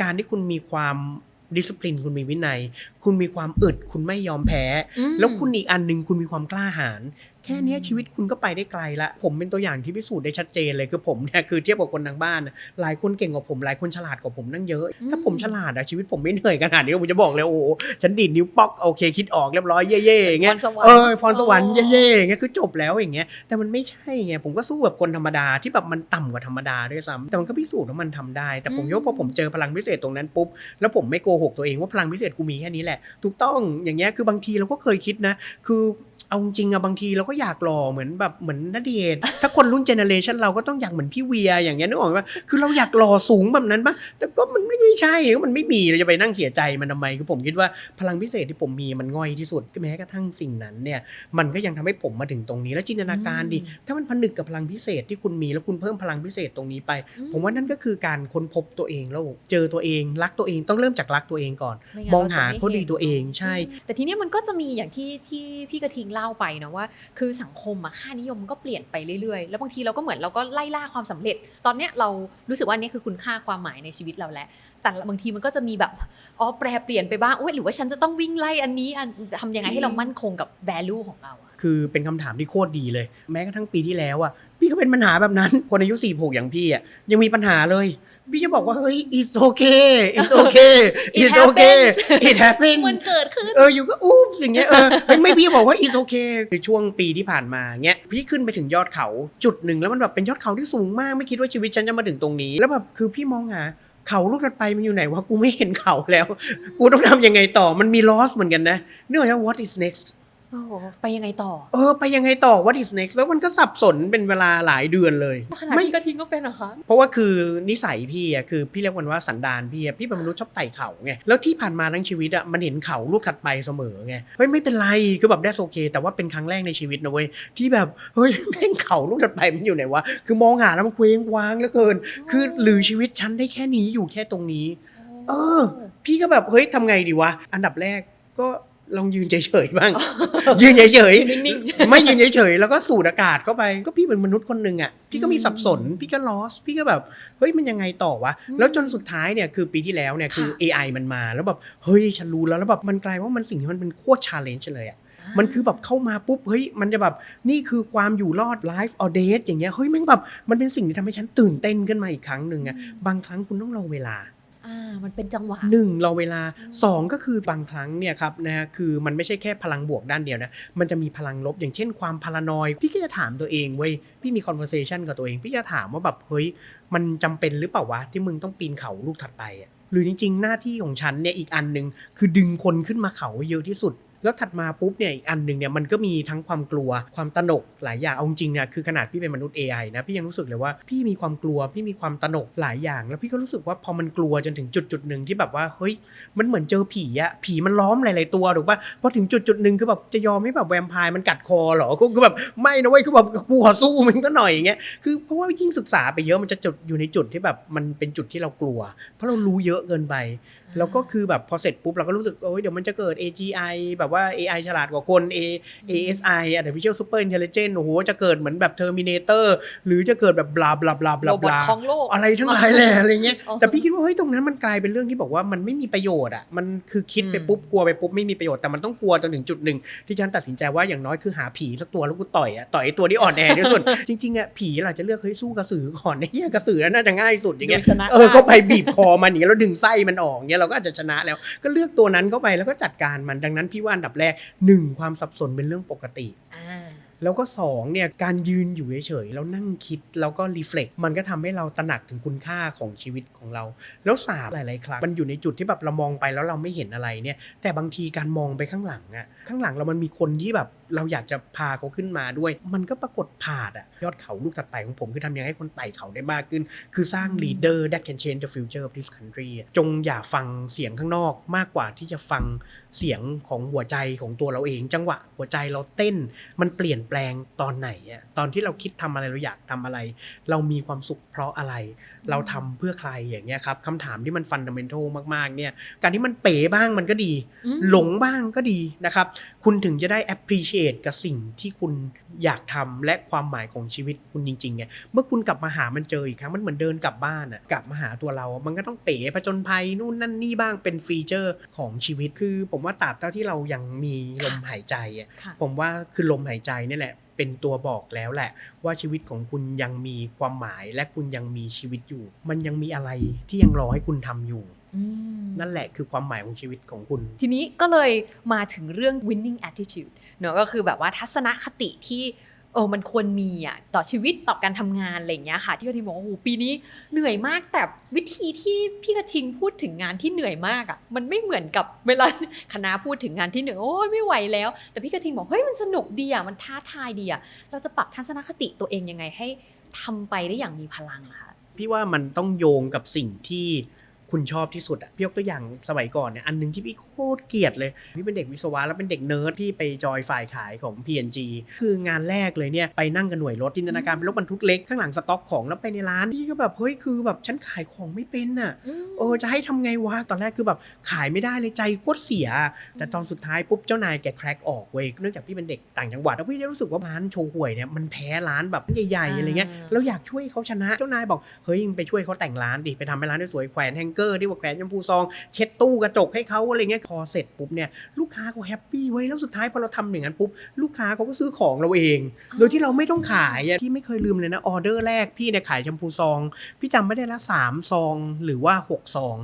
การที่คุณมีความดิส c ปลินคุณมีวินัย คุณมีความอึด คุณไม่ยอมแพ้อืมแล้วคุณอีกอันหนึ่งคุณมีความกล้าหาญ แค่เนี้ยชีวิตคุณก็ไปได้ไกลละ ผมเป็นตัวอย่างที่พิสูจน์ได้ชัดเจนเลยคือผมเนี่ยคือเทียบกับคนทางบ้านน่ะหลายคนเก่งกว่าผมหลายคนฉลาดกว่าผมนั่งเยอะ ถ้าผมฉลาดอะชีวิตผมไม่เหนื่อยขนาดนี้ผมจะบอกเลยโอ้โหฉันดีดนิ้วป๊อกโอเคคิดออกเรียบร้อยเย่ๆอย่างเงี้ยพรสวรรค์เออพรสวรรค์เย่ๆอย่างเงี้ยคือจบแล้วอย่างเงี้ยแต่มันไม่ใช่ไงผมก็สู้แบบคนธรรมดาที่แบบมันต่ำกว่าธรรมดาด้วยซ้ำแต่มันก็พิสูจน์ว่ามันทำได้ แต่ผมอืมคิดว่าพอผมเจอพลังพิเศษตรงนั้นปุ๊บแล้วผมไม่โกหกตัวเองว่าพลังพิเศษกูมีแค่นี้แหละถูกต้องอย่างเงี้ยคือบางทีเราก็เคยคิดนะ คือ เอาจริงอะบางทีเราก็อยากหล่อเหมือนแบบเหมือนนเดชน์ถ้าคนรุ่นเจเนอเรชันเราก็ต้องอยากเหมือนพี่เวียอย่างเงี้ยนึกออกไหมคือเราอยากหล่อสูงแบบนั้นปะแต่ก็มันไม่ไม่ใช่มันไม่มีเราจะไปนั่งเสียใจมันทำไมคือผมคิดว่าพลังพิเศษที่ผมมีมันง่อยที่สุดแม้กระทั่งสิ่งนั้นเนี่ยมันก็ยังทำให้ผมมาถึงตรงนี้แล้วจินตนาการดิอืมถ้ามันผนึกกับพลังพิเศษที่คุณมีแล้วคุณเพิ่มพลังพิเศษตรงนี้ไปอืมผมว่านั่นก็คือการค้นพบตัวเองแล้วเจอตัวเองรักตัวเองต้องเริ่มจากรักตัวเองก่อนไงั้นมองเรจะหาไม่ข้อดีห็นตัวเองใช่ แต่ทีเนี้ยมันก็จะมีอย่างที่ที่พี่กระทิงเล่าไปนะว่า คือสังคมอะค่านิยมมันก็เปลี่ยนไปเรื่อยๆ แล้วบางทีเราก็เหมือนเราก็ไล่ล่าความสำเร็จ ตอนเนี้ยเรารู้สึกว่านี่คือคุณค่าความหมายในชีวิตเราแล้วแต่บางทีมันก็จะมีแบบอ๋อแปรเปลี่ยนไปบ้างโอ้ยหรือว่าฉันจะต้องวิ่งไล่อันนี้ทำยังไงให้เรามั่นคงกับ value ของเราอะคือเป็นคำถามที่โคตรดีเลย แม้กระทั่งปีที่แล้วอะพี่ก็เป็นปัญหาแบบนั้นคนอายุสี่ผูกอย่างพี่อะยังมีปัญหาเลย พี่จะบอกว่าเฮ้ย it's okay it's okay It it's okay happens it happens มันเกิดขึ้น เอออยู่ก็อุ๊บสิ่างเงี้ยเออไม่ไม่พี่บอกว่า is okay คือช่วงปีที่ผ่านมาเงี้ยพี่ขึ้นไปถึงยอดเขาจุดหนึ่งแล้วมันแบบเป็นยอดเขาที่สูงมากไม่คิดว่าชีวิตฉันจะมาถึงตรงนี้ แล้วแบบคือพี่มองหาเขาลูกถัดไปมันอยู่ไหนวะกูไม่เห็นเขาแล้ว กูต้องทำยังไงต่อมันมี loss เหมือนกันนะนึกออกไหม what is next โอ้โหไปยังไงต่อ เออ ไปยังไงต่อ what is next แล้วมันก็สับสนเป็นเวลาหลายเดือนเลย ขนาดไม่พี่กระทิงก็เป็นเหรอคะเพราะว่าคือนิสัยพี่อะคือพี่เรียกมันว่าสันดานพี่อะพี่เป็นมนุษย์ชอบไต่เขาไงแล้วที่ผ่านมาทั้งชีวิตอะมันเห็นเขาลูกถัดไปเสมอไงเฮ้ยไม่เป็นไรคือแบบได้โอเค แต่ว่าเป็นครั้งแรกในชีวิตนะเว้ยที่แบบเฮ้ยแม่งเขาลูกถัดไปมันอยู่ไหนวะคือมองหาแล้วมันเคว้งคว้างเหลือเกิน คือหรือชีวิตฉันได้แค่นี้อยู่แค่ตรงนี้ เออ พี่ก็แบบเฮ้ยทำไงดีวะอันดับแรกก็ ลองยืนเฉยๆบ้าง ยืนเฉยยืนนิ่งๆ ไม่ยืนเฉยๆแล้วก็สูดอากาศเข้าไป ก็พี่เป็นมนุษย์คนหนึ่งอะพี่ก็มีสับสน พี่ก็ลอส พี่ก็แบบเฮ้ยมันยังไงต่อวะอืมแล้วจนสุดท้ายเนี่ยคือปีที่แล้วเนี่ยคือค่ะ AI มันมาแล้วแบบเฮ้ยฉันรู้แล้วแล้วแบบมันกลายว่ามันสิ่งที่มันเป็นโคตรชาเลนจ์เลยอะๆมันคือแบบเข้ามาปุ๊บเฮ้ยมันจะแบบนี่คือความอยู่รอด life or death อย่างเงี้ยเฮ้ยแม่งแบบมันเป็นสิ่งที่ทำให้ฉันตื่นเต้นขึ้นมาอีกครั้งหนึ่งอะบางครั้งคุณต้องรอเวลา อ่ามันเป็นจังหวะหนึ่งรอเวลาสองก็คือบางครั้งเนี่ยครับนะฮะคือมันไม่ใช่แค่พลังบวกด้านเดียวนะมันจะมีพลังลบอย่างเช่นความพารานอยพี่ก็จะถามตัวเองเว้ยพี่มีคอนเวอร์เซชันกับตัวเอง พี่จะถามว่าแบบเฮ้ยมันจำเป็นหรือเปล่าวะที่มึงต้องปีนเขาลูกถัดไปอะหรือจริง ๆ หน้าที่ของฉันเนี่ยอีกอันหนึ่งคือดึงคนขึ้นมาเขาเยอะที่สุด แล้วถัดมาปุ๊บเนี่ยอีกอันหนึ่งเนี่ยมันก็มีทั้งความกลัวความตนกหลายอย่างเอาจริงๆเนี่ยคือขนาดพี่เป็นมนุษย์ AI นะพี่ยังรู้สึกเลยว่าพี่มีความกลัวพี่มีความตนกหลายอย่าง แล้วพี่ก็รู้สึกว่าพอมันกลัวจนถึงจุดจุดหนึ่งที่แบบว่าเฮ้ยมันเหมือนเจอผีอะผีมันล้อมหลายๆตัวถูกป่ะพอถึงจุดจุดหนึ่งคือแบบจะยอมให้แบบแวมไพร์มันกัดคอเหรอก็แบบไม่นะเว้ยคือแบบกูขอสู้มันก็หน่อยอย่างเงี้ยคือเพราะว่ายิ่งศึกษาไปเยอะมันจะจุดอยู่ในจุดที่แบบมันเป็นจุดที่เรากลัว เพราะเรารู้เยอะเกินไป แล้วก็คือแบบพอเสร็จปุ๊บเราก็รู้สึกโอ้ยเดี๋ยวมันจะเกิด AGI แบบว่า AI ฉลาดกว่าคน A ASI Artificial Super Intelligence โอ้โหจะเกิดเหมือนแบบ Terminator หรือจะเกิดแบบบลาบลาบลาบโรลาบบอทลาของโลกอะไรทั้งหลายแหละอะไรเงี้ยอ๋อแต่พี่คิดว่าเฮ้ยตรงนั้นมันกลายเป็นเรื่องที่บอกว่ามันไม่มีประโยชน์อะมันคือคิดไปอืมปุ๊บกลัวไปปุ๊บไม่มีประโยชน์แต่มันต้องกลัวจนถึงจุดหนึ่งที่ฉันตัดสินใจว่าอย่างน้อยคือหาผีสักตัวแล้วกูต่อยอะต่อยไอ้ตัวที่อ่อนแอที่สุดจริงๆอะผีเราจะเลือกเฮ้ยสู้กระสือก่อนไอ้เหี้ยกระสือน่าจะง่ายสุดอย่างเงี้ยดูชนะเออได้ก็ไปบีบคอมันอย่างเงี้ยแล้วดึงไส้มันออกเงี้ยเราก็อาจจะชนะแล้ว ก็เลือกตัวนั้นเข้าไปแล้วก็จัดการมันดังนั้นพี่ว่าอันดับแรกหนึ่งความสับสนเป็นเรื่องปกติ แล้วก็สองเนี่ยการยืนอยู่เฉยๆแล้วนั่งคิดแล้วก็รีเฟล็กมันก็ทำให้เราตระหนักถึงคุณค่าของชีวิตของเรา แล้วสามหลายๆครั้งมันอยู่ในจุดที่แบบเรามองไปแล้วเราไม่เห็นอะไรเนี่ย แต่บางทีการมองไปข้างหลังอะข้างหลังเรามันมีคนที่แบบเราอยากจะพาเขาขึ้นมาด้วย มันก็ปรากฏผาดอะยอดเขาลูกถัดไปของผมคือทำยังไงให้คนไต่เขาได้มากขึ้น คือสร้าง leader that can change the future of this country อะจงอย่าฟังเสียงข้างนอกมากกว่าที่จะฟังเสียงของหัวใจของตัวเราเอง จังหวะหัวใจเราเต้นมันเปลี่ยนแปลงตอนไหนอะตอนที่เราคิดทำอะไรเราอยากทำอะไร เรามีความสุขเพราะอะไร เราทำเพื่อใครอย่างเงี้ยครับคำถามที่มันฟันดัมเ n นทัลมากๆเนี่ยการที่มันเป๋บ้างมันก็ดีอืมหลงบ้างก็ดีนะครับคุณถึงจะได้ appreciate กับสิ่งที่คุณอยากทำและความหมายของชีวิตคุณจริงๆเนี่ยเมื่อคุณกลับมาหามันเจออีกครั้งมันเหมือนเดินกลับบ้านอะกลับมาหาตัวเรา มันก็ต้องเป๋ผจญภัยนู่นนั่นนี่บ้างเป็นฟีเจอร์ของชีวิตคือ ผมว่าตราบเท่าที่เรายังมีลมหายใจอะค่ะผมว่าคือลมหายใจนี่แหละ เป็นตัวบอกแล้วแหละ ว่าชีวิตของคุณยังมีความหมายและคุณยังมีชีวิตอยู่ มันยังมีอะไรที่ยังรอให้คุณทำอยู่อืมนั่นแหละคือความหมายของชีวิตของคุณ ทีนี้ก็เลยมาถึงเรื่อง winning attitude เนอะก็คือแบบว่าทัศนคติที่ เออมันควรมีอะต่อชีวิตต่อการทำงานอะไรอย่างเงี้ยค่ะ ที่กระทิงบอกว่าโอ้ปีนี้เหนื่อยมากแต่วิธีที่พี่กระทิงพูดถึงงานที่เหนื่อยมากอะมันไม่เหมือนกับเวลาคณะพูดถึงงานที่เหนื่อยโอ้ยไม่ไหวแล้ว แต่พี่กระทิงบอกเฮ้ยมันสนุกดีอะมันท้าทายดีอะเราจะปรับทัศนคติตัวเองยังไงให้ทำไปได้อย่างมีพลังอะคะพี่ว่ามันต้องโยงกับสิ่งที่ คุณชอบที่สุดอะพี่ยกตัวอย่างสมัยก่อนเนี่ยอันหนึงที่พี่โคตรเกลียดเลยพี่เป็นเด็กวิศวะแล้วเป็นเด็กเนิร์ดพี่ไปจอยฝ่ายขายของ PNG คืองานแรกเลยเนี่ยไปนั่งกับหน่วยรถจินตนาการเป็นรถบรรทุกเล็กข้างหลังสต็อกของแล้วไปในร้านพี่ก็แบบเฮ้ยคือแบบฉันขายของไม่เป็นอะเออจะให้ทำไงวะตอนแรกคือแบบขายไม่ได้เลยใจโคตรเสีย แต่ตอนสุดท้ายปุ๊บเจ้านายแกแครกออกเว้ยเนื่องจากพี่เป็นเด็กต่างจังหวัดแล้วพี่ได้รู้สึกว่าร้านโชว์หวยเนี่ยมันแพ้ร้านแบบใหญ่ๆอะไรเงี้ยอ่าเราอยากช่วยเขาชนะเจ้านายบอกเฮ้ยมึงไปช่วยเขาแต่งร้านดิไปทำให้ร้านได้สวยแขวนแฮงเกอร์ที่ว่าแขวนชมพูซอง เช็ดตู้กระจกให้เขาอะไรเงี้ยพอเสร็จปุ๊บเนี่ยลูกค้าเขาแฮปปี้เว้ยแล้วสุดท้ายพอเราทำอย่างนั้นปุ๊บลูกค้าเขาก็ซื้อของเราเอง โดยที่เราไม่ต้องขายอะพี่ไม่เคยลืมเลยนะออเดอร์แรกพี่เนี่ยขายแชมพูซอง พี่จำไม่ได้ละสามซองหรือว่าหกซอง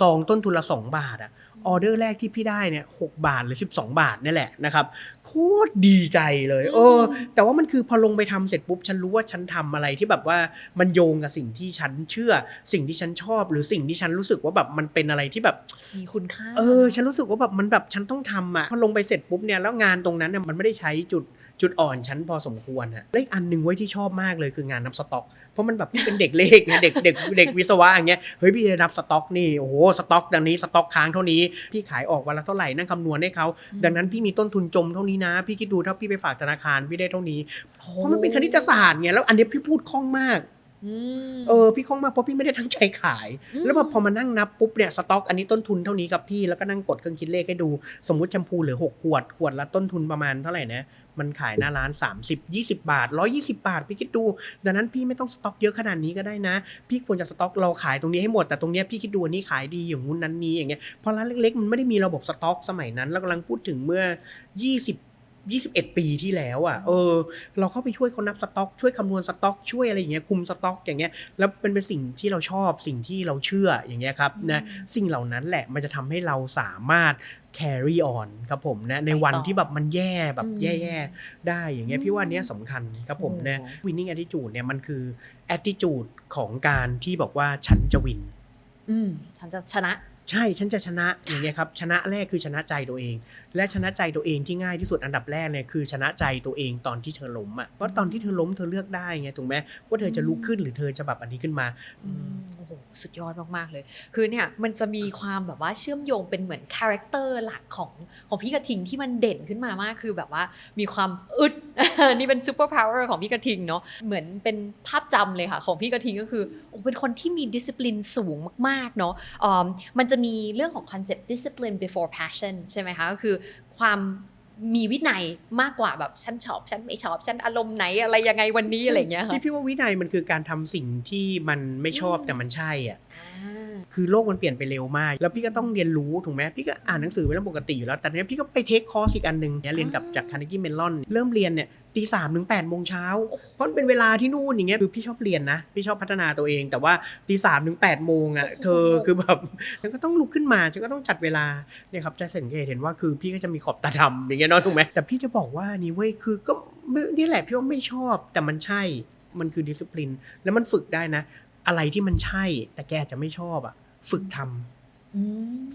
ซองต้นทุนละ2บาทอะ ออเดอร์แรกที่พี่ได้เนี่ยหบาทหรือ 12 บาทนี่แหละนะครับโคตรดีใจเลยเออ แต่ว่ามันคือพอลงไปทำเสร็จปุ๊บฉันรู้ว่าฉันทำอะไรที่แบบว่ามันโยงกับสิ่งที่ฉันเชื่อ สิ่งที่ฉันชอบ หรือสิ่งที่ฉันรู้สึกว่าแบบมันเป็นอะไรที่แบบมีคุณค่าเออ ฉันรู้สึกว่าแบบมันแบบฉันต้องทำอะพอลงไปเสร็จปุ๊บเนี่ยแล้วงานตรงนั้นเนี่ยมันไม่ได้ใช้จุด จุดอ่อนฉันพอสมควรฮะและอีกอันหนึ่งไว้ยที่ชอบมากเลยคืองานนับสต็อก เพราะมันแบบพี่เป็นเด็กเลขไงเด็กเด็กเด็กวิศวะอย่างเงี้ยเฮ้ยพี่จะนับสต็อกนี่โอ้โหสต็อกดังนี้สต็อกค้างเท่านี้พี่ขายออกวันละเท่าไหร่นั่งคำนวณให้เขาอืมดังนั้นพี่มีต้นทุนจมเท่านี้นะ พี่คิดดูถ้าพี่ไปฝากธนาคารพี่ได้เท่านี้โอ้เพราะมันเป็นคณิตศาสตร์ไงแล้วอันเนี้ยพี่พูดคล่องมากอืม เออพี่คล่องมากเพราะพี่ไม่ได้ตั้งใจขาย แล้วพอพอมานั่งนับปุ๊บเนี่ยสต็อกอันนี้ต้นทุนเท่านี้ครับพี่แล้วก็นั่งกดเครื่องคิดเลขให้ดู สมมุติแชมพูเหลือ6ขวดขวดละต้นทุนประมาณเท่าไหร่นะมันขายหน้าร้าน 30 20 บาท 120 บาท พี่คิดดู ดังนั้นพี่ไม่ต้องสต็อกเยอะขนาดนี้ก็ได้นะ พี่ควรจะสต็อกเราขายตรงนี้ให้หมด แต่ตรงเนี้ยพี่คิดดูอันนี้ขายดีอย่างงู้นนั้นนี้อย่างเงี้ย เพราะร้านเล็กๆ มันไม่ได้มีระบบสต็อกสมัยนั้น เรากำลังพูดถึงเมื่อ 20 21ปีที่แล้วอะเออ เราเข้าไปช่วยเขานับสต็อก ช่วยคำนวณสต็อกช่วยอะไรอย่างเงี้ยคุมสต็อกอย่างเงี้ยแล้วเป็นเป็นสิ่งที่เราชอบสิ่งที่เราเชื่ออย่างเงี้ยครับนะสิ่งเหล่านั้นแหละมันจะทำให้เราสามารถ carry on ครับผมนะในวันไปต่อที่แบบมันแย่แบบอืมแย่ๆได้อย่างเงี้ยพี่ว่าอันเนี้ยสำคัญครับผมนะโอ้ winning attitude เนี่ยมันคือ attitude ของการที่บอกว่าฉันจะวิน อืมฉันจะชนะ ใช่ฉันจะชนะอย่างเงี้ยครับชนะแรกคือชนะใจตัวเอง และชนะใจตัวเองที่ง่ายที่สุดอันดับแรกเนี่ยคือชนะใจตัวเองตอนที่เธอล้มอะเพราะตอนที่เธอล้มเธอเลือกได้ไงถูกไหมว่าเธอจะลุกขึ้นหรือเธอจะแบบอันนี้ขึ้นมาโอ้โหสุดยอดมากๆเลย คือเนี่ยมันจะมีความแบบว่าเชื่อมโยงเป็นเหมือนคาแรคเตอร์หลักของของพี่กระทิงที่มันเด่นขึ้นมามากคือแบบว่ามีความอึดนี่เป็นซูเปอร์พาวเวอร์ของพี่กระทิงเนาะเหมือนเป็นภาพจำเลยค่ะ ของพี่กระทิงก็คืออเป็นคนที่มีดิสซิ p ลินสูงมากๆเนาะอ่ามันจะมีเรื่องของคอนเซปต์ discipline before passion ใช่ไหมคะ ก็คือความมีวินัยมากกว่าแบบฉันชอบฉันไม่ชอบฉันอารมณ์ไหนอะไรยังไงวันนี้อะไรอย่างเงี้ยค่ะที่พี่ว่าวินัยมันคือการทำสิ่งที่มันไม่ชอบอืมแต่มันใช่อะอ่าคือโลกมันเปลี่ยนไปเร็วมาก แล้วพี่ก็ต้องเรียนรู้ถูกไหมพี่ก็อ่านหนังสือเป็นเรื่องปกติอยู่แล้ว แต่เนี้ยพี่ก็ไปเทคคอร์สอีกอันหนึ่งเนี่ยเรียนกับอ่าจากคาร์เนกี้เมลอนเริ่มเรียนเนี่ย ตีสามถึงแปดโมงเช้าเพราะมันเป็นเวลาที่นู่นอย่างเงี้ยคือพี่ชอบเรียนนะ พี่ชอบพัฒนาตัวเอง แต่ว่าตีสามถึงแปดโมงอะเธอคือแบบฉันก็ต้องลุกขึ้นมาฉันก็ต้องจัดเวลาเนี่ยครับจะสังเกตเห็นว่าคือพี่ก็จะมีขอบตาดำอย่างเงี้ยเนาะถูกไหมแต่พี่จะบอกว่านี่เว้ยคือก็ไม่นี่แหละพี่ว่าไม่ชอบแต่มันใช่มันคือดิส c ปลินแล้วมันฝึกได้นะ อะไรที่มันใช่แต่แกอาจจะไม่ชอบอะ ฝึกทำอืม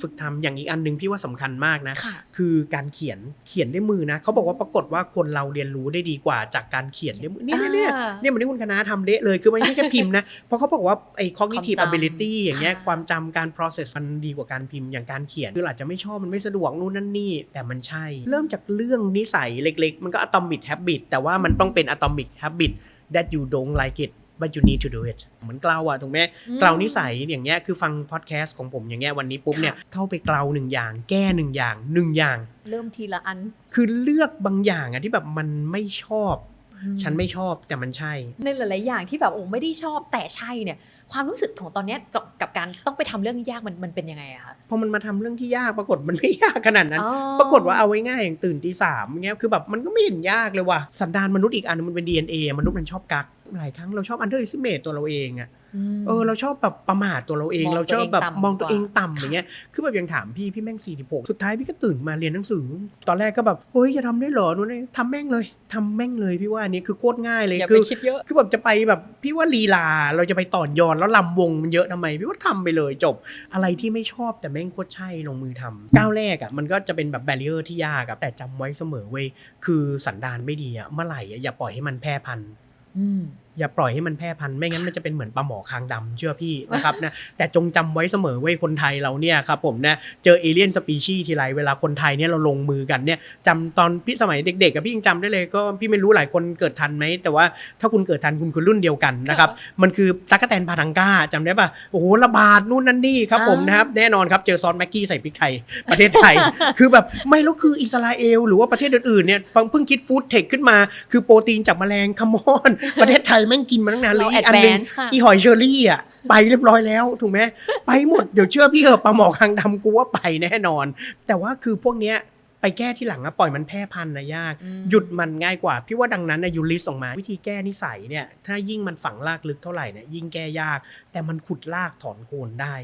ฝึกทำอย่างอีกอันหนึ่งพี่ว่าสำคัญมากนะค่ะคือการเขียนเขียนด้วยมือนะเขาบอกว่าปรากฏว่าคนเราเรียนรู้ได้ดีกว่าจากการเขียนด้วยมือเนี่ยเนี่ยเนี่ยอ่าเนี่ยเหมือนที่คุณคณะทำเละเลยคือมันไม่ใช่แค่พิมพ์นะเพราะเขาบอกว่าไอ้ cognitive ความจำ ability อย่างเงี้ยอ่าความจำการ process มันดีกว่าการพิมพ์อย่างการเขียนคืออาจจะไม่ชอบมันไม่สะดวกนู่นนั่นนี่แต่มันใช่ เริ่มจากเรื่องนิสัยเล็ก ๆ มันก็ atomic habit แต่ว่ามันต้องเป็น atomic habit that you don't like it but you need to do it เหมือนเกลาอะถูกไหมอืมเกลานิสัยอย่างเงี้ยคือฟังพอดแคสต์ของผมอย่างเงี้ยวันนี้ปุ๊บเนี่ยเข้าไปเกลาหนึ่งอย่าง แก้หนึ่งอย่างหนึ่งอย่าง เริ่มทีละอัน คือเลือกบางอย่างอะที่แบบมันไม่ชอบอืมฉันไม่ชอบแต่มันใช่ ในหลาย ๆ อย่างที่แบบโอ้ไม่ได้ชอบแต่ใช่เนี่ย ความรู้สึกของตอนเนี้ยกับกับการต้องไปทำเรื่องยากมันมันเป็นยังไงอะคะพอมันมาทำเรื่องที่ยากปรากฏมันไม่ยากขนาดนั้นอ๋อปรากฏว่าเอาไว้ง่ายอย่างตื่นตีสามเงี้ยคือแบบมันก็ไม่เห็นยากเลยว่ะสันดานมนุษย์อีกอันนึงมันเป็น DNA มนุษย์มันชอบกัก หลายครั้งเราชอบ underestimate ตัวเราเองอะมเออเราชอบแบบประมาทตัวเราเองมองเราชอบแบบตัวเองต่ำมองตัวเองกว่าต่ำอย่างเงี้ยคือแบบยังถามพี่พี่แม่ง46สุดท้ายพี่ก็ตื่นมาเรียนหนังสือ ตอนแรกก็แบบเฮ้ยจะทำได้เหรอนู่นนี่ทำแม่งเลยทำแม่งเลยพี่ว่าอันนี้คือโคตรง่ายเลยอย่าคืไปอคิดเยอะคือแบบจะไปแบบพี่ว่าลีลาเราจะไปต่อยอนแล้วลำวงมันเยอะทำไมพี่ว่าทำไปเลยจบ อะไรที่ไม่ชอบแต่แม่งโคตรใช่ลงมือทำก้าวแรกอะมันก็จะเป็นแบบแบเรียร์ที่ยากอะแต่จำไว้เสมอเว้ยคือสันดานไม่ดีอะเมื่อไหร่อะอย่าปล่อยให้มันแพร่พันธุ์ อืมอย่าปล่อยให้มันแพร่พันธุ์ไม่งั้นมันจะเป็นเหมือนปลาหมอคางดำเชื่อพี่นะครับนะแต่จงจำไว้เสมอเว้ยคนไทยเราเนี่ยครับผมนะเจอเอเลี่ยนสปีชีส์ทีไรเวลาคนไทยเนี่ยเราลงมือกันเนี่ยจำตอนพี่สมัยเด็กๆกับพี่ยังจำได้เลยก็พี่ไม่รู้หลายคนเกิดทันไหมแต่ว่าถ้าคุณเกิดทันคุณคือรุ่นเดียวกันนะครับมันคือตั๊กแตนพาทังก้าจำได้ป่ะโอ้โหระบาดนู่นนั่นนี่ครับผมอ่านนะครับแน่นอนครับเจอซอสแม็กกี้ใส่พริกไทยประเทศไทย คือแบบไม่แล้วคืออิสราเอล หรือว่าประเทศอื่นๆเนี่ยเพิ่งคิดฟู้ดเทคขึ้นมา คือโปรตีนจากแมลงคัมมอนประเทศไทยแม่งกินมาตั้งนานเลเรายแออีดกอันแวหนึงนซ์ค่ะอีหอยเชอรี่อะไปเรียบร้อยแล้วถูกไหมไปหมดเดี๋ยวเชื่อพี่เหอะปลาหมอคางดำกูว่าไปแน่นอน แต่ว่าคือพวกเนี้ยไปแก้ที่หลังอะปล่อยมันแพร่พันธุ์นะยากอืมหยุดมันง่ายกว่า พี่ว่าดังนั้นนะยูลิสออกมา วิธีแก้นิสัยเนี่ย ถ้ายิ่งมันฝังลากลึกเท่าไหร่เนี่ยยิ่งแก้ยาก แต่มันขุดลากถอนโคนได้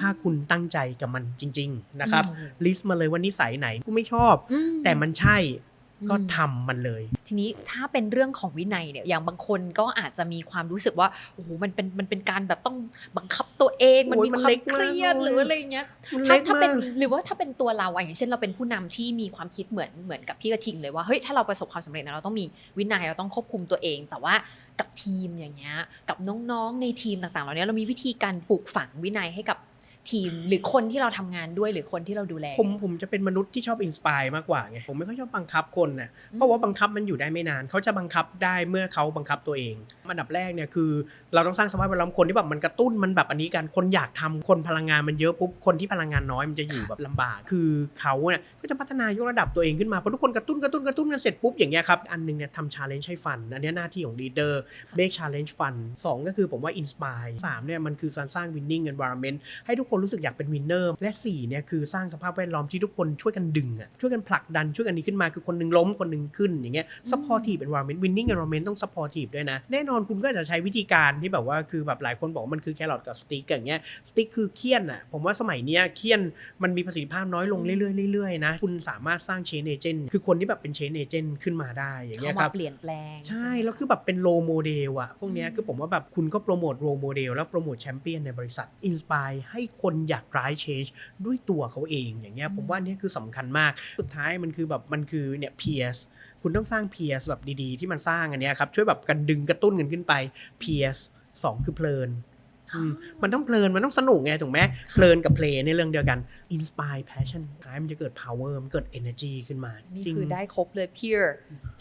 ถ้าคุณตั้งใจกับมันจริง ๆ นะครับอืมลิสต์มาเลยว่านิสัยไหนกูไม่ชอบอืแต่มันใช่ ก็อืมทำมันเลย ทีนี้ถ้าเป็นเรื่องของวินัยเนี่ยอย่างบางคนก็อาจจะมีความรู้สึกว่าโอ้โหมันเป็นมันเป็นการแบบต้องบังคับตัวเอง มันโอ้ยมีมันความเล็กเคมากรียดเลยหรืออะไรอย่างเงี้ยมันถ้าเล็กถ้าเป็นมากหรือว่าถ้าเป็นตัวเราอะอย่างเช่นเราเป็นผู้นำที่มีความคิดเหมือนเหมือนกับพี่กระทิงเลยว่าเฮ้ยถ้าเราประสบความสำเร็จนะเราต้องมีวินัยเราต้องควบคุมตัวเอง แต่ว่ากับทีมอย่างเงี้ยกับน้องๆในทีมต่างๆเหล่านี้เรามีวิธีการปลูกฝังวินัยให้กับ ทีมหรือคนที่เราทำงานด้วยหรือคนที่เราดูแล ผมผมจะเป็นมนุษย์ที่ชอบอินสปายมากกว่าไงผมไม่ค่อยชอบบังคับคนนะเพราะว่าบังคับมันอยู่ได้ไม่นาน เขาจะบังคับได้เมื่อเขาบังคับตัวเองอันดับแรกเนี่ยคือ เราต้องสร้างสภาพแวดล้อมคนที่แบบมันกระตุ้นมันแบบอันนี้กันคนอยากทำคนพลังงานมันเยอะปุ๊บคนที่พลังงานน้อยมันจะอยู่แบบลำบาก คือเขาเนี่ยก็จะพัฒนายกระดับตัวเองขึ้นมาเพราะทุกคนกระตุ้นกระตุ้นกระตุ้นกันเสร็จปุ๊บอย่างเงี้ยครับอันหนึงเนี่ยทำชาเลนจ์ให้ฟันอันเนี้ยหน้าที่ของลีดเดอร์เบรกชาเลนจ์ฟันสองก็คือผมว่าอินสปายสามเนี่ยมันคือการสร้างวินนิ่ง environment ให้ทุกคนรู้สึกอยากเป็นวินเนอร์ และ4เนี่ยคือสร้างสภาพแวดล้อมที่ทุกคนช่วยกันดึงอะช่วยกันผลักดันช่วยกันนี้ขึ้นมาคือคนหนึงล้มคนหนึงขึ้นอย่างเงี้ย supportive environment winning environment ต้อง supportive ด้วยนะ แน่นอนคุณก็อาจจะใช้วิธีการที่แบบว่าคือแบบหลายคนบอกว่ามันคือแครอทกับสติ๊กอย่างเงี้ยสติ๊กคือเคี่ยนอะผมว่าสมัยเนี้ยเคี่ยนมันมีประสิทธิภาพน้อยลงเรื่อยๆเรื่อยๆนะคุณสามารถสร้าง chain agent คือคนที่แบบเป็น chain agent ขึ้นมาได้อย่างเงี้เข้ายคมารับเปลี่ยนแปลง ใช่แล้วคือแบบเป็นโลโมเดลอะพวกเนี้ยอืมคือผมว่าแบบคุณก็โปรโมทโรโมเดลแล้วโปรโมทแชมเปี้ยนในบริษัทอินสปายให้คนอยากร้ายเชนจ์ด้วยตัวเขาเองอย่างเงี้ยผมว่านี่คือสำคัญมาก สุดท้ายมันคือแบบมันคือเนี่ยเพียสคุณต้องสร้างเพียสแบบดีๆ ที่มันสร้างอันเนี้ยครับช่วยแบบกันดึงกระตุ้นกันขึ้นไปเพียสสองคือเพลินอื มมันต้องเพลินมันต้องสนุกไงถูกไหมเพลินกับเพลงในเรื่องเดียวกัน inspire passion ท้ายมันจะเกิด power มันเกิด energy ขึ้นมา นี่จริงคือได้ครบเลย pure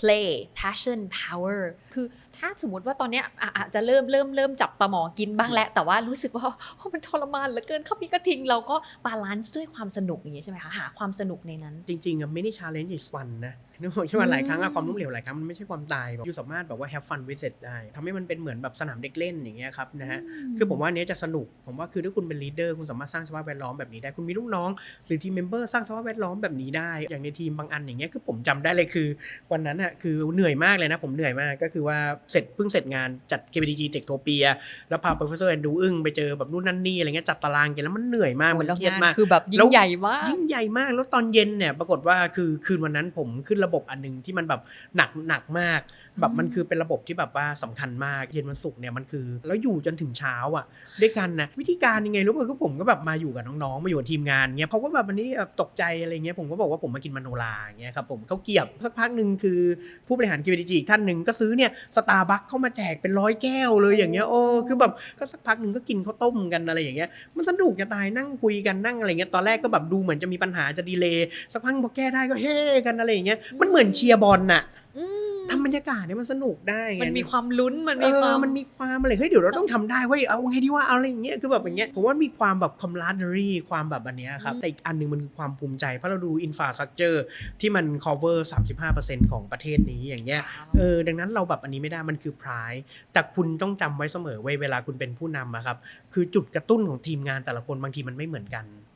play passion power คือถ้าสมมติว่าตอนเนี้ยอะอาจจะเริ่มเริ่มเริ่มจับปลาหมอกินบ้างแล้ว แต่ว่ารู้สึกว่าโอ้มันทรมานเหลือเกินเข้ามีกระทิงเราก็บาลานซ์ด้วยความสนุกอย่างเงี้ยใช่ไหมคะหาความสนุกในนั้น จริงๆอะไม่ได้ challenge is fun นะนึกออกใช่ไหมอืมหลายครั้งอะความล้มเหลวหลายครั้งมันไม่ใช่ความตายแบบอยู่สามารถแบบว่า have fun with it ได้ทำให้มันเป็นเหมือนแบบสนามเด็กเล่นอย่างเงี้ยครับนะฮะคือผมว่าอันเนี้ยจะสนุก ผมว่าคือถ้าคุณเป็นลีดเดอร์คุณสามารถสร้างสภาพแวดล้อมแบบนี้ได้ คุณมีลูกน้อง หรือทีมเมมเบอร์สร้างสภาพแวดล้อมแบบนี้ได้ อย่างในทีมบางอันอย่างเงี้ยคือผมจำได้เลยคือ วันนั้นอะคือเหนื่อยมากเลยนะ ผมเหนื่อยมากก็คือว่าเสร็จเพิ่งเสร็จงานจัด KBDG Techtopia แล้วพา Professor Andrew อึ้งไปเจอแบบนู่นนั่นนี่อะไรเงี้ยจัดตารางกันแล้วมันเหนื่อยมากโอ้มันแล้วเครียดงานมากคือแบบยิ่แล้งวใหญ่มากยิ่งใหญ่มากแล้วตอนเย็นเนี่ยปรากฏว่าคือคืนวันนั้นผมขึ้นระบบอันหนึงที่มันแบบหนักหนักมากแบบมันคือเป็นระบบที่แบบว่าสำคัญมากเย็นวันศุกร์เนี่ยมันคือ แล้วอยู่จนถึงเช้าอะด้วยกันนะวิธีการยังไงรู้ป่ะก็ผมก็แบบมาอยู่กับน้องๆมาอยู่กับทีมงานเงี้ยเพราะว่าแบบวันนี้แบบตกใจอะไรเงี้ยผมก็บอกว่าผมมากินมโนราอย่างเงี้ยครับผมเขาเกียบสักพักหนึ่งคือผู้บริหารกิวดีจีอีกท่านหนึ่งก็ซื้อเนี่ยสตาร์บัคเข้ามาแจกเป็นร้อยแก้วเลยอย่างเงี้ยโอ้คือแบบก็สักพักหนึ่งก็กินข้าวต้มกันอะไรอย่างเงี้ยมันสนุกจะตายนั่งคุยกันนั่งอะไรเงี้ยตอนแรกก็แบบดูเหมือนจะมีปัญหาจะดีเลย์สักพักพอแก้ได้ก็เฮ้กันอะไรอย่างเงี้ยมันเหมือนเชียร์บอลน่ะอืม ทำบรรยากาศเนี่ยมันสนุกได้ไงมันมีความลุ้นมันเอมีควาอมมันมีความอะไรเฮ้ยเดี๋ยวเราต้องทำได้เว้ยเอาไงดีว่าเอาอะไรอย่างเงี้ยคือแบบอย่างเงี้ยผมว่ามีความแบบ camaraderie ความแบบอันเนี้ยครับอืมแต่อีกอันหนึงมันคือความภูมิใจ เพราะเราดู infrastructure ที่มัน cover 35%ของประเทศนี้อย่างเงี้ยเออดังนั้นเราแบบอันนี้ไม่ได้มันคือพรายแต่คุณต้องจำไว้เสมอเว้ยเวลาคุณเป็นผู้นำอะครับคือจุดกระตุ้นของทีมงานแต่ละคนบางทีมันไม่เหมือนกันม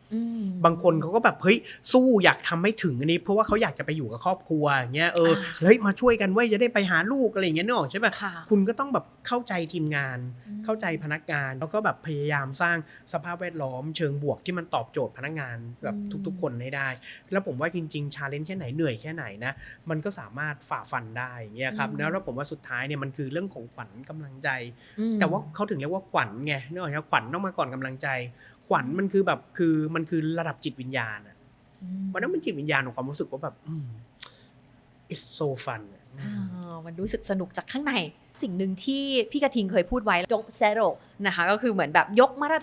บางคนเขาก็แบบเฮ้ยสู้อยากทำให้ถึงอันนี้เพราะว่าเขาอยากจะไปอยู่กับครอบครัวอย่างเงี้ยเอออ่าเฮ้ยมาช่วยกันเว้ยจะได้ไปหาลูกอะไรอย่างเงี้ยนึกออกใช่ปะค่ะคุณก็ต้องแบบเข้าใจทีมงานอืมเข้าใจพนักงาน แล้วก็แบบพยายามสร้างสภาพแวดล้อมเชิงบวกที่มันตอบโจทย์พนักงานแบบอืมทุก ๆ คนให้ได้ แล้วผมว่าจริงๆชาเลนจ์แค่ไหนเหนื่อยแค่ไหนนะมันก็สามารถฝ่าฟันได้อย่างเงี้ยครับแล้วแล้วผมว่าสุดท้ายเนี่ยมันคือเรื่องของขวัญกำลังใจอืมแต่ว่าเขาถึงเรียกว่าขวัญไงนึกออกไหมขวัญต้องมาก่อนกำลังใจ ขวัญมันคือแบบคือมันคือระดับจิตวิญญาณอะอืมมันต้องเป็นจิตวิญญาณของความรู้สึกว่าแบบอืม it's so fun อะอ่า มันรู้สึกสนุกจากข้างใน สิ่งหนึ่งที่พี่กระทิงเคยพูดไว้จงเซโรนะคะก็คือเหมือนแบบยกมาตร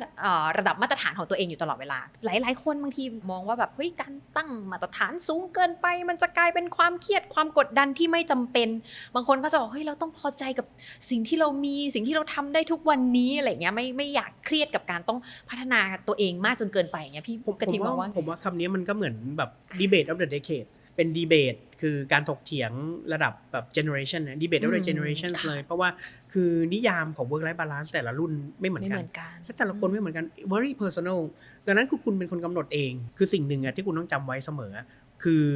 ระดับมาตรฐานของตัวเองอยู่ตลอดเวลา หลาย ๆ คนบางทีมองว่าแบบเฮ้ยการตั้งมาตรฐานสูงเกินไป มันจะกลายเป็นความเครียดความกดดันที่ไม่จำเป็น บางคนก็จะบอกเฮ้ยเราต้องพอใจกับสิ่งที่เรามีสิ่งที่เราทำได้ทุกวันนี้อะไรเงี้ยไม่ไม่อยากเครียดกับการต้องพัฒนาตัวเองมากจนเกินไปอย่างเงี้ยพี่กระทิงมองว่าผมว่าคำนี้มันก็เหมือนแบบ debate of the decade ป็น debate คือการถกเถียงระดับแบบ generation นะ debate of the อืม generation ค่ะเลย เพราะว่าคือนิยามของ work life balance แต่ละรุ่นไม่เหมือนไม่กัเหนมือนกันและแต่ละคนไม่เหมือนกัน very personal ดังนั้นคือคุณเป็นคนกำหนดเอง คือสิ่งหนึ่งอะที่คุณต้องจำไว้เสมอ คือ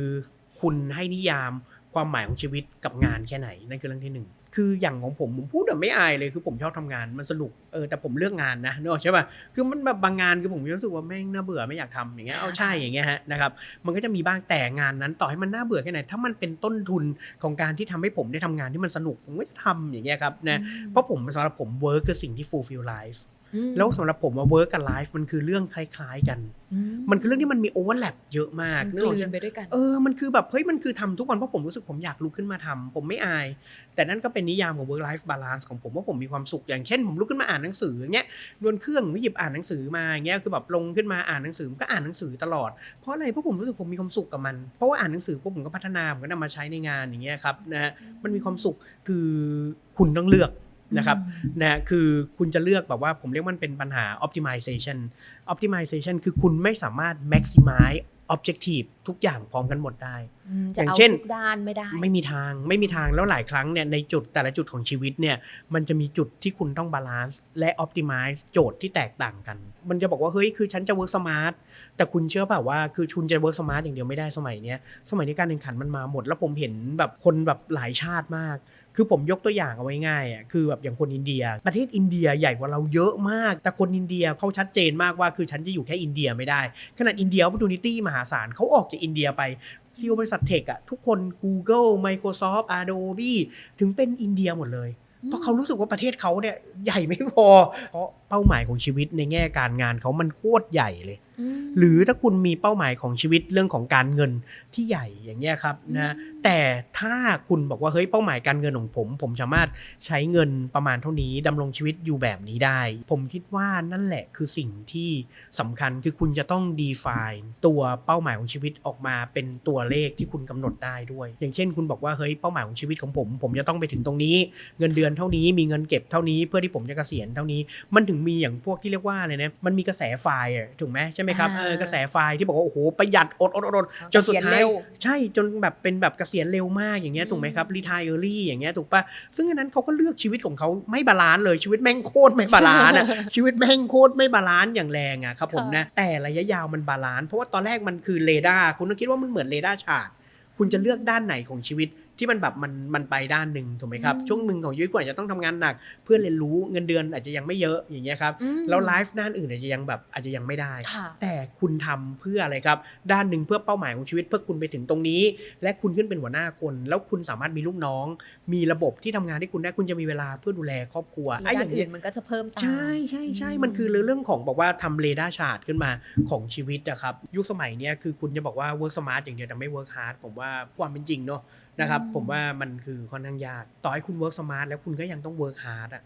คุณให้นิยามความหมายของชีวิตกับงานแค่ไหน นั่นคือเรื่องที่หนึ่ง คืออย่างของผมผมพูดแบบไม่อายเลยคือผมชอบทำงานมันสนุกเออแต่ผมเลือกงานนะนึกออกใช่ป่ะคือมันแบบบางงานคือผมรู้สึกว่าแม่งน่าเบื่อไม่อยากทำอย่างเงี้ยเอาใช่อย่างเงี้ยฮะนะครับมันก็จะมีบ้างแต่งานนั้นต่อให้มันน่าเบื่อแค่ไหนถ้ามันเป็นต้นทุนของการที่ทำให้ผมได้ทำงานที่มันสนุกผมก็จะทำอย่างเงี้ยครับนะเพราะผมสำหรับผม work คือสิ่งที่ fulfill life อืม แล้วสำหรับผมว่า work กับ life มันคือเรื่องคล้าย ๆ กัน มันคือเรื่องที่มันมี overlap เยอะมากมันนึกกออกลืใช่นไหมไปด้วยกันเออมันคือแบบเฮ้ยมันคือทำทุกวันเพราะผมรู้สึกผมอยากลุกขึ้นมาทำผมไม่อาย แต่นั่นก็เป็นนิยามของ work life balance ของผมว่าผมมีความสุขอย่างเช่น ผมลุกขึ้นมาอ่านหนังสืออย่างเงี้ยดวนเครื่องผมก็หยิบอ่านหนังสือมาอย่างเงี้ยคือแบบลงขึ้นมาอ่านหนังสือผมก็อ่านหนังสือตลอดเพราะอะไรเพราะผมรู้สึกผมมีความสุขกับมัน เพราะว่าอ่านหนังสือปุ๊บผมก็พัฒนาผมก็นำมาใช้ในงานอย่างเงี้ยครับนะฮะมันมีความสุขคือคุณต้องเลือก นะครับนะฮะคือคุณจะเลือกแบบว่าผมเรียกมันเป็นปัญหา optimization optimization คือคุณไม่สามารถ maximize objective ทุกอย่างพร้อมกันหมดได้อืมอจะย่างเอาเช่นทุกด้านไม่ได้ ไม่มีทางไม่มีทางแล้วหลายครั้งเนี่ยในจุดแต่ละจุดของชีวิตเนี่ยมันจะมีจุดที่คุณต้องบาลานซ์และ optimize โจทย์ที่แตกต่างกัน มันจะบอกว่า เฮ้ย คือฉันจะ work smart แต่คุณเชื่อเปล่าว่าคือคุณจะ work smart อย่างเดียวไม่ได้สมัยเนี้ยสมัยนี้การแข่งขันมันมาหมด แล้วผมเห็นแบบคนแบบหลายชาติมาก คือผมยกตัวอย่างเอาไว้ง่ายอะคือแบบอย่างคนอินเดีย ประเทศอินเดียใหญ่กว่าเราเยอะมาก แต่คนอินเดียเขาชัดเจนมากว่าคือฉันจะอยู่แค่อินเดียไม่ได้ขนาดอินเดียวัตถุนิตี้มหาศาลเขาออกจากอินเดียไปซีอบริษัทเทคอะทุกคน Google Microsoft Adobe ถึงเป็นอินเดียหมดเลย เพราะเขารู้สึกว่าประเทศเขาเนี่ยใหญ่ไม่พอเพราะเป้าหมายของชีวิตในแง่การงานเขามันโคตรใหญ่เลยมหรือถ้าคุณมีเป้าหมายของชีวิตเรื่องของการเงินที่ใหญ่อย่างเงี้ยครับนะแต่ถ้าคุณบอกว่าเฮ้ยเป้าหมายการเงินของผม ผมสามารถใช้เงินประมาณเท่านี้ดำรงชีวิตอยู่แบบนี้ได้ ผมคิดว่านั่นแหละคือสิ่งที่สำคัญคือคุณจะต้อง define ตัวเป้าหมายของชีวิตออกมาเป็นตัวเลขที่คุณกำหนดได้ด้วย อย่างเช่น คุณบอกว่าเฮ้ยเป้าหมายของชีวิตของผม ผมจะต้องไปถึงตรงนี้ เงินเดือนเท่านี้มีเงินเก็บเท่านี้เพื่อที่ผมจะเกษียณเท่านี้มันถึงมีอย่างพวกที่เรียกว่าอะไรนะมันมีกระแสไฟล์อะถูกไหมใช่ไหมครับอ่าเออกระแสไฟล์ที่บอกว่าโอ้โหประหยัดอดอดอดอดจนสุดท้ายเกษียณเร็วใช่จนแบบเป็นแบบเกษียณเร็วมากอย่างเงี้ยอืมถูกไหมครับรีทายเออร์ลี่อย่างเงี้ยถูกปะซึ่งอันนั้นเขาก็เลือกชีวิตของเขาไม่บาลานซ์เลยชีวิตแม่งโคตรไม่บาลานซ์อะชีวิตแม่งโคตรไม่บาลานซ์อย่างแรงอะครับผมนะแต่ระยะยาวมันบาลานซ์เพราะว่าตอนแรกมันคือเรดาร์คุณต้องคิดว่ามันเหมือนเรดาร์ชาร์ตคุณจะเลือกด้านไหนของชีวิต ที่มันแบบมันมันไปด้านหนึ่งถูกไหมครับอืมช่วงหนึ่งของชีวิตคุณอาจจะต้องทำงานหนัก เพื่อเรียนรู้เงินเดือนอาจจะยังไม่เยอะอย่างเงี้ยครับอืมแล้วไลฟ์ด้านอื่นอาจจะยังแบบอาจจะยังไม่ได้ค่ะแต่คุณทำเพื่ออะไรครับ ด้านหนึ่งเพื่อเป้าหมายของชีวิต เพื่อคุณไปถึงตรงนี้ และคุณขึ้นเป็นหัวหน้าคน แล้วคุณสามารถมีลูกน้อง มีระบบที่ทำงานให้คุณได้คุณจะมีเวลาเพื่อดูแลครอบครัวและไอ้อด้าย่านงอื่เงี้นยมันก็จะเพิ่มตามใช่ใช่ใช่อืมมันคือเรื่องของบอกว่าทำเรดาร์ชาร์ตขึ้นมาของชีวิตนะครับยุคสมัยเนี้ยคือคุณจะบอกว่า work smart อย่างเดียวแต่ไม่ work hard ผมว่าความเป็นจริงเนาะ นะครับ ผมว่ามันคือค่อนข้างยาก ต่อให้คุณ work smart แล้วคุณก็ยังต้อง work hard อะ